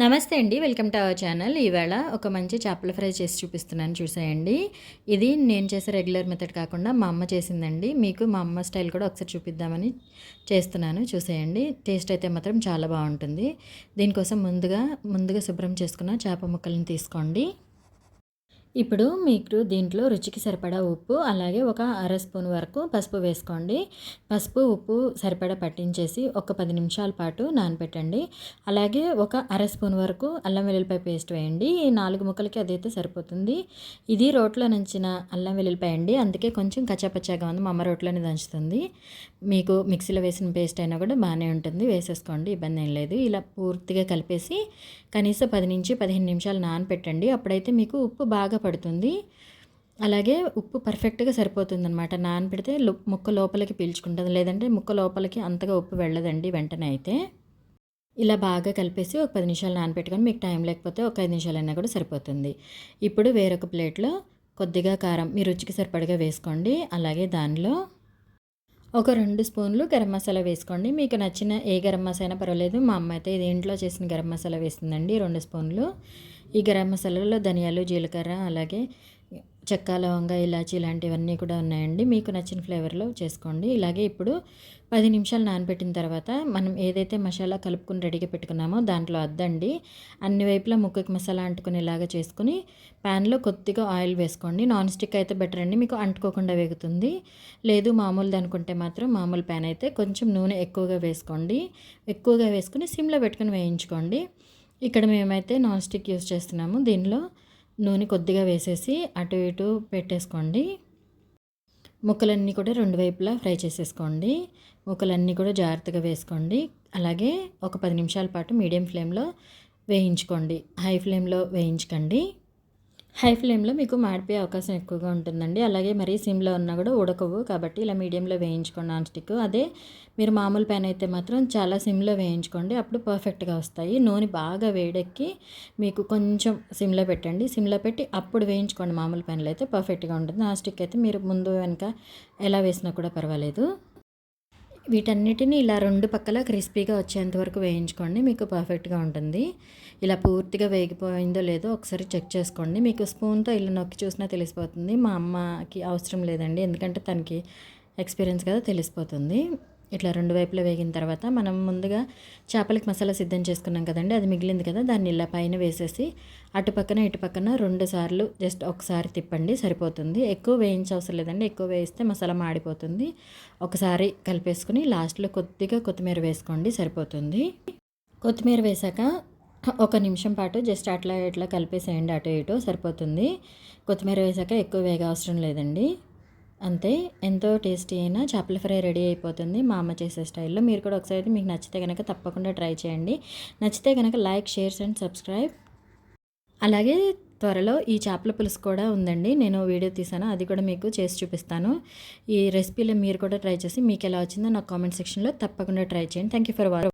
నమస్తే అండి welcome to our channel. ఈవేళ ఒక మంచి చేపల ఫ్రై చేసి చూపిస్తున్నాను చూసేయండి. ఇది నేను చేసే రెగ్యులర్ మెథడ్ కాకుండా మా అమ్మ చేసిందండి. మీకు మా అమ్మ స్టైల్ కూడా ఒకసారి చూపిద్దామని చేస్తున్నాను. చూసేయండి టేస్ట్ అయితే మాత్రం చాలా బాగుంటుంది. దీనికోసం ముందుగా ముందుగా శుభ్రం చేసుకున్న చేప ముక్కలను తీసుకోండి. ఇప్పుడు మీకు దీంట్లో రుచికి సరిపడా ఉప్పు అలాగే ఒక అర స్పూన్ వరకు పసుపు వేసుకోండి. పసుపు ఉప్పు సరిపడా పట్టించేసి ఒక పది నిమిషాల పాటు నానబెట్టండి. అలాగే ఒక అర స్పూన్ వరకు అల్లం వెల్లుల్లిపాయ పేస్ట్ వేయండి. ఈ నాలుగు ముక్కలకి అదైతే సరిపోతుంది. ఇది రోట్లో నంచిన అల్లం వెల్లుల్లిపాయ అండి. అందుకే కొంచెం కచ్చాపచ్చాగా ఉంది. మా అమ్మ రోట్లోనే దంచుతుంది. మీకు మిక్సీలో వేసిన పేస్ట్ అయినా కూడా బాగానే ఉంటుంది. వేసేసుకోండి ఇబ్బంది ఏం లేదు. ఇలా పూర్తిగా కలిపేసి కనీసం పది నుంచి పదిహేను నిమిషాలు నానపెట్టండి అప్పుడైతే మీకు ఉప్పు బాగా పడుతుంది. అలాగే ఉప్పు పర్ఫెక్ట్గా సరిపోతుంది అనమాట నానబెడితే ముక్క లోపలికి పీల్చుకుంటుంది. లేదంటే ముక్క లోపలికి అంతగా ఉప్పు వెళ్ళదండి వెంటనే అయితే. ఇలా బాగా కలిపేసి ఒక పది నిమిషాలు నానబెట్టుకొని మీకు టైం లేకపోతే ఒక ఐదు నిమిషాలైనా కూడా సరిపోతుంది. ఇప్పుడు వేరొక ప్లేట్లో కొద్దిగా కారం మీ రుచికి సరిపడగా వేసుకోండి. అలాగే దానిలో ఒక రెండు స్పూన్లు గరం మసాలా వేసుకోండి. మీకు నచ్చిన ఏ గరం మసాలా అయినా పర్వాలేదు. మా అమ్మ అయితే ఇది ఇంట్లో చేసిన గరం మసాలా వేస్తుందండి. రెండు స్పూన్లు. ఈ గరం మసాలాలో ధనియాలు జీలకర్ర అలాగే చెక్క లవంగ ఇలాచి ఇలాంటివన్నీ కూడా ఉన్నాయండి. మీకు నచ్చిన ఫ్లేవర్లో చేసుకోండి. ఇలాగే ఇప్పుడు పది నిమిషాలు నానబెట్టిన తర్వాత మనం ఏదైతే మసాలా కలుపుకుని రెడీగా పెట్టుకున్నామో దాంట్లో అద్దండి. అన్ని వైపులా ముక్కకి మసాలా అంటుకునేలాగా చేసుకుని ప్యాన్లో కొద్దిగా ఆయిల్ వేసుకోండి. నాన్ స్టిక్ అయితే బెటర్ అండి. మీకు అంటుకోకుండా వేగుతుంది. లేదు మామూలుది అనుకుంటే మాత్రం మామూలు ప్యాన్ అయితే కొంచెం నూనె ఎక్కువగా వేసుకోండి. ఎక్కువగా వేసుకుని సిమ్లో పెట్టుకుని వేయించుకోండి. ఇక్కడ మేమైతే నాన్ స్టిక్ యూస్ చేస్తున్నాము. దీనిలో నూనె కొద్దిగా వేసేసి అటు ఇటు పెట్టేసుకోండి. ముక్కలన్నీ కూడా రెండు వైపులా ఫ్రై చేసేసుకోండి. ముక్కలన్నీ కూడా జాగ్రత్తగా వేసుకోండి. అలాగే ఒక పది నిమిషాల పాటు మీడియం ఫ్లేమ్లో వేయించుకోండి. హై ఫ్లేమ్లో వేయించకండి. హై ఫ్లేమ్లో మీకు మాడిపోయే అవకాశం ఎక్కువగా ఉంటుందండి. అలాగే మరీ సిమ్లో ఉన్నా కూడా ఉడకవు కాబట్టి ఇలా మీడియంలో వేయించుకోండి నాన్ స్టిక్. అదే మీరు మామూలు పెన్ అయితే మాత్రం చాలా సిమ్లో వేయించుకోండి. అప్పుడు పర్ఫెక్ట్గా వస్తాయి. నూనె బాగా వేడెక్కి మీకు కొంచెం సిమ్లో పెట్టండి. సిమ్లో పెట్టి అప్పుడు వేయించుకోండి. మామూలు పెన్లు అయితే పర్ఫెక్ట్గా ఉంటుంది. నాన్ స్టిక్ అయితే మీరు ముందు వెనక ఎలా వేసినా కూడా పర్వాలేదు. వీటన్నిటిని ఇలా రెండు పక్కల క్రిస్పీగా వచ్చేంత వరకు వేయించుకోండి. మీకు పర్ఫెక్ట్గా ఉంటుంది. ఇలా పూర్తిగా వేగిపోయిందో లేదో ఒకసారి చెక్ చేసుకోండి. మీకు స్పూన్తో ఇలా నొక్కి చూసినా తెలిసిపోతుంది. మా అమ్మకి అవసరం లేదండి. ఎందుకంటే తనకి ఎక్స్పీరియన్స్ కదా తెలిసిపోతుంది. ఇట్లా రెండు వైపులా వేగిన తర్వాత మనం ముందుగా చేపలకి మసాలా సిద్ధం చేసుకున్నాం కదండి అది మిగిలింది కదా దాన్ని ఇలా పైన వేసేసి అటు పక్కన ఇటు పక్కన రెండు సార్లు జస్ట్ ఒకసారి తిప్పండి సరిపోతుంది. ఎక్కువ వేయించవసరం లేదండి ఎక్కువ వేయిస్తే మసాలా మాడిపోతుంది. ఒకసారి కలిపేసుకుని లాస్ట్లో కొద్దిగా కొత్తిమీర వేసుకోండి సరిపోతుంది. కొత్తిమీర వేసాక ఒక నిమిషం పాటు జస్ట్ అట్లా ఇట్లా కలిపేసేయండి అటు ఇటు సరిపోతుంది. కొత్తిమీర వేసాక ఎక్కువ వేగ అవసరం లేదండి. అంతే ఎంతో టేస్టీ అయినా చేపల ఫ్రై రెడీ అయిపోతుంది మా అమ్మ చేసే స్టైల్లో. మీరు కూడా ఒకసారి మీకు నచ్చితే కనుక తప్పకుండా ట్రై చేయండి. నచ్చితే కనుక లైక్ షేర్స్ అండ్ సబ్స్క్రైబ్. అలాగే త్వరలో ఈ చేపల పులుసు కూడా ఉందండి. నేను వీడియో తీసాను అది కూడా మీకు చేసి చూపిస్తాను. ఈ రెసిపీలో మీరు కూడా ట్రై చేసి మీకు ఎలా వచ్చిందో నాకు కామెంట్ సెక్షన్లో తప్పకుండా ట్రై చేయండి. Thank you for watching